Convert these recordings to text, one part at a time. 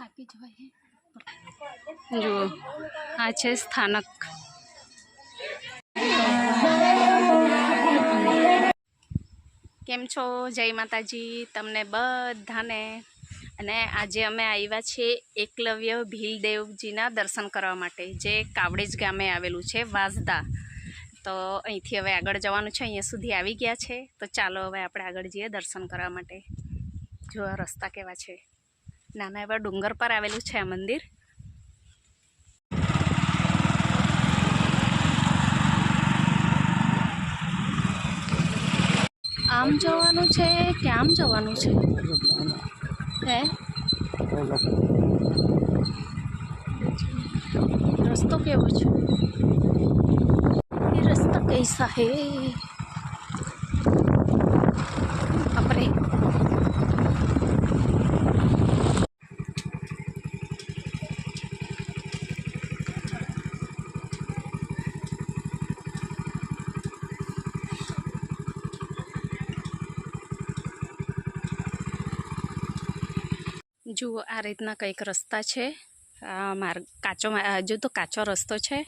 થાકી જવાય. જુઓ, આ છે સ્થાનક. કેમ છો? જય માતાજી. તમને બધાને અને આજે અમે આવ્યા છીએ એકલવ્ય ભીલદેવજીના દર્શન કરવા માટે, જે કાવડેજ ગામે આવેલું છે વાંસદા. તો અહીંથી હવે આગળ જવાનું છે. અહીંયા સુધી આવી ગયા છે. તો ચાલો હવે આપણે આગળ જઈએ દર્શન કરવા માટે. જો રસ્તા કેવા છે. નાના એવા ડુંગર પર આવેલું છે આ મંદિર. આમ જવાનું છે કે આમ જવાનું છે? હે? રસ્તો કેવો છે? રસ્તા કૈસા હે? જુઓ આ રીતના કંઈક રસ્તા છે. આ માર્ગ કાચો હજુ તો કાચો રસ્તો છે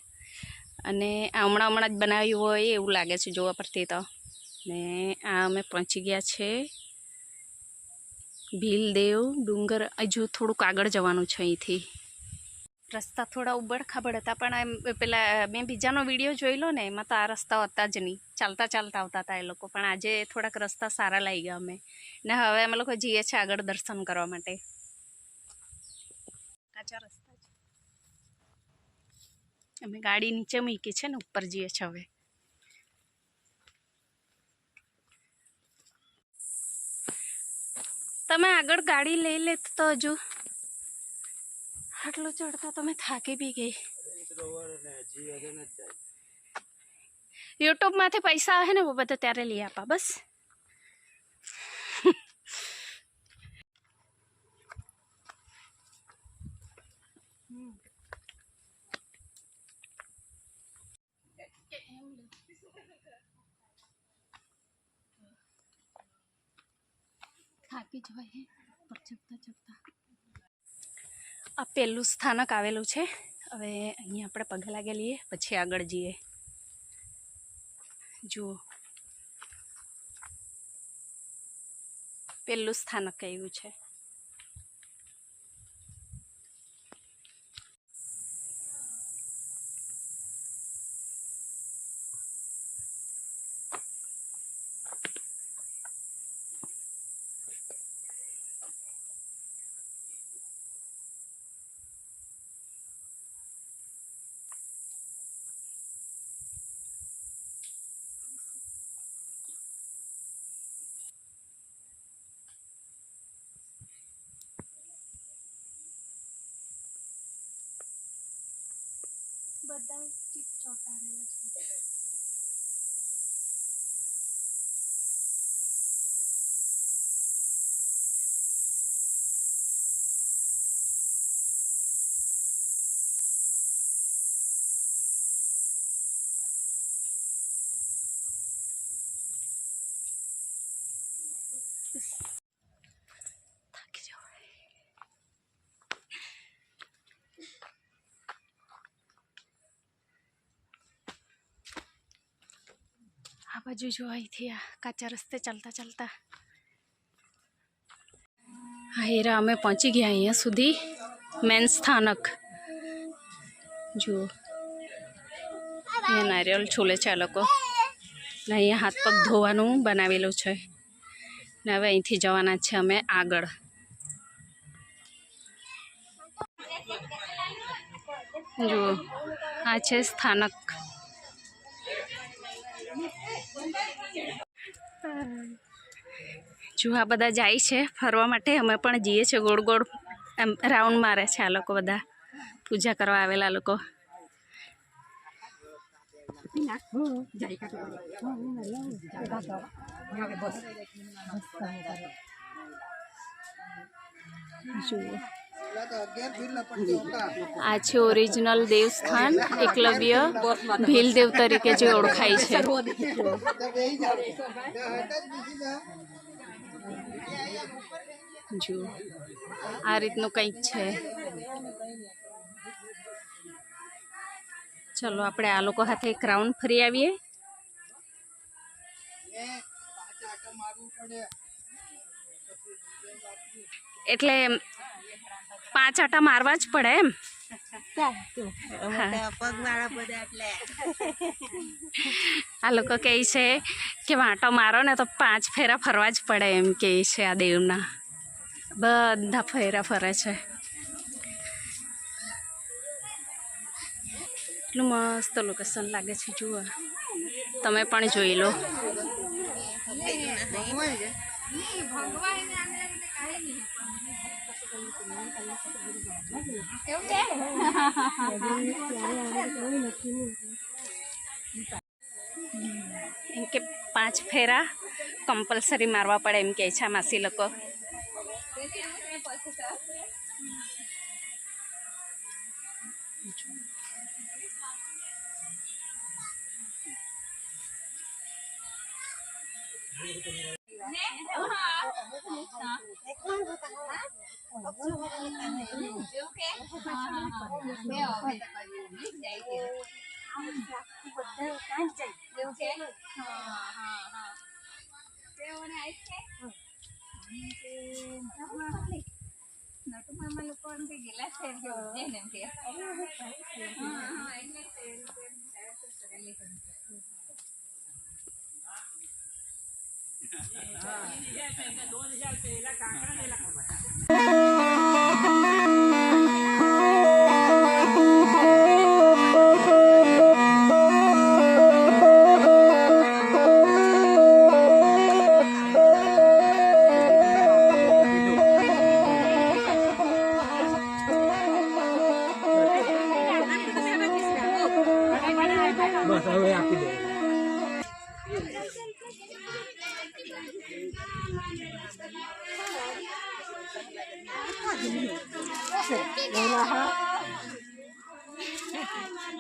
અને આ હમણાં હમણાં જ બનાવ્યું હોય એવું લાગે છે જોવા પરથી તો. ને આ અમે પહોંચી ગયા છે ભીલદેવ ડુંગર. હજુ થોડુંક આગળ જવાનું છે અહીંથી. રસ્તા થોડા ઉબડ ખાબડ હતા, પણ એમ પેલા, મેં બીજાનો વીડિયો જોઈ લો ને, એમાં તો આ રસ્તાઓ હતા જ નહીં. ચાલતા ચાલતા આવતા હતા એ લોકો, પણ આજે થોડાક રસ્તા સારા લાગી ગયા અમે. ને હવે અમે લોકો જઈએ છીએ આગળ દર્શન કરવા માટે. કાચા રસ્તા છે. અમે ગાડી નીચે મૂકી છે ને ઉપર જઈએ છીએ હવે. તમે આગળ ગાડી લઈ લેત તો હજુ. આટલું ચડતા તમે થાકી બી ગઈ. યુટ્યુબમાંથી પૈસા આવે ને બધા ત્યારે લઈ આપા બસ. થાકી જવાય પર ચડતા ચડતા. આ પહેલું સ્થાનક આવેલું છે. હવે અહીંયા આપણે પગે લાગે લઈએ પછી આગળ જઈએ. જુઓ. પહેલું સ્થાનક આવ્યું છે? બધા ચીપ ચોટાડેલા છે બાજુ જો અહીંથી આ કાચા રસ્તે ચાલતા ચાલતા. હા, હીરા, અમે પહોંચી ગયા અહીંયા સુધી. મેન સ્થાનક. જુઓ. અહીંયા નારિયેળ છોલે છે આ લોકો. ને અહીંયા હાથ પગ ધોવાનું બનાવેલું છે. ને હવે અહીંથી જવાના છે અમે આગળ. જુઓ. આ છે સ્થાનક. જો બધા જાય છે ફરવા માટે, અમે પણ જઈએ છીએ ગોળ ગોળ. એમ રાઉન્ડ મારે છે આ લોકો બધા. પૂજા કરવા આવેલા લોકો. જુઓ. આ છે ઓરિજિનલ દેવસ્થાન, એકલવ્ય ભીલદેવ તરીકે જે ઓળખાય છે. જો, આ રીતનું કંઈક છે. ચલો, આપણે આ લોકો હાથે એક રાઉન્ડ ફરી આવીએ. એટલે પાંચ આટા મારવા જ પડે એમ. આ લોકો કહે છે કે વાંટો મારો ને તો પાંચ ફેરા ફરવા જ પડે એમ કહે છે આ દેવના. બધા ફેરા ફરે છે. એટલું મસ્ત લોકેશન લાગે છે જુઓ. તમે પણ જોઈ લો. એમ કે પાંચ ફેરા કમ્પલસરી મારવા પડે એમ કહે છે માસી લોકો. લોકો એમ કે ગિલાસ છે એમ કે હા હા એટલે બસ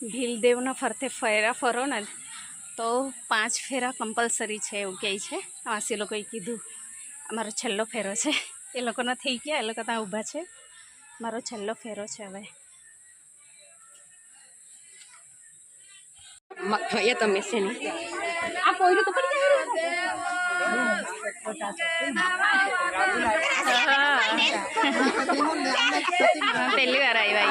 Gil de una fuerte fuera, foro, Ronald. તો પાંચ ફેરા કમ્પલસરી છે એવું કહે છે. માસી લોકોએ કીધું અમારો છેલ્લો ફેરો છે. એ લોકોના થઈ ગયા એ લોકો ત્યાં ઊભા છે. મારો છેલ્લો ફેરો છે હવે. એ આ તો પડી જાય પહેલી વાર આવ્યા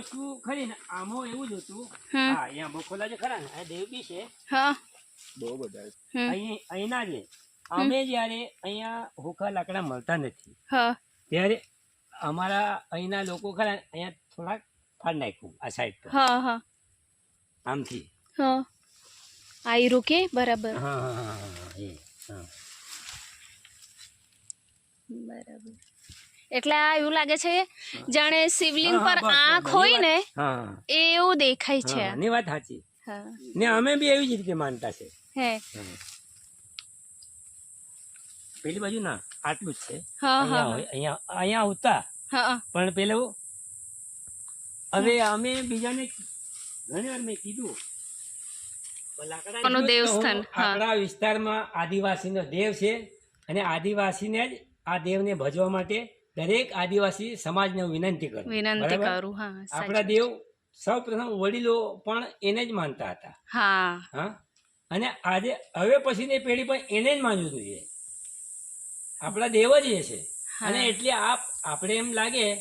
વસ્તુ ખરી ને આમો એવું જ હતું. હા અહીંયા બખોલા જે ખરા ને આ દેવબી છે. હા. બહુ બધા અહીં અહીંના જે અમે જ્યારે અહીંયા હુકા લાકડા મળતા નથી. હા. ત્યારે અમારા અહીંના લોકો ખરા ને અહીંયા થોડાક ફાડ નાખ્યું આ સાઈડ પર. હા હા. આમથી. હા. આયરું રોકે બરાબર. હા હા હા. બરાબર. એટલે આ એવું લાગે છે જાણે શિવલિંગ પર આંખ હોય ને એ એવું દેખાય છે. ની વાત સાચી. ને અમે બી એવી જ રીતે માનતા છે. હે. પેલી બાજુ ના આટલું જ છે. અહીંયા અહીંયા આવતા. પણ પેલું હવે અમે બીજાને ઘણી વાર મેં કીધું દેવસ્થાન, આપણા વિસ્તારમાં આદિવાસીનો દેવ છે અને આદિવાસીને જ આ દેવને ભજવા માટે દરેક આદિવાસી સમાજને હું વિનંતી કરું. વિનંતી કરું હા આપણા દેવ સૌ પ્રથમ વડીલો પણ એને જ માનતા હતા. હા. હા? અને આજે હવે પછીની પેઢી પણ એને જ માનવું જોઈએ. આપણા દેવ જ એ છે. અને એટલે આપ આપણે એમ લાગે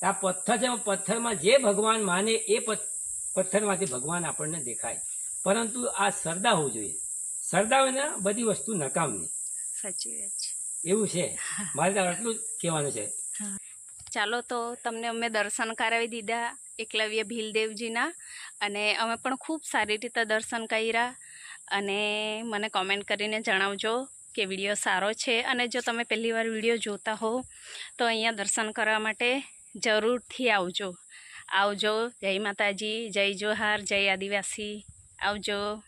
કે આ પથ્થર છે પથ્થરમાં જે ભગવાન માને એ પથ- પથ્થરમાંથી ભગવાન આપણને દેખાય. પરંતુ આ શ્રદ્ધા હોવું જોઈએ. શ્રદ્ધા વિના ને બધી વસ્તુ નકામની. સાચી વાત છે. એવું છે. મારે તો આટલું જ કહેવાનું છે. ચાલો તો તમને અમે દર્શન કરાવી દીધા એકલવ્ય ભીલદેવજીના અને અમે પણ ખૂબ સારી રીતે દર્શન કર્યા અને મને કોમેન્ટ કરીને જણાવજો કે વીડિયો સારો છે અને જો તમે પહેલી વાર વીડિયો જોતા હો તો અહીંયા દર્શન કરવા માટે જરૂરથી આવજો. આવજો. જય માતાજી જય જોહાર જય આદિવાસી. આવજો.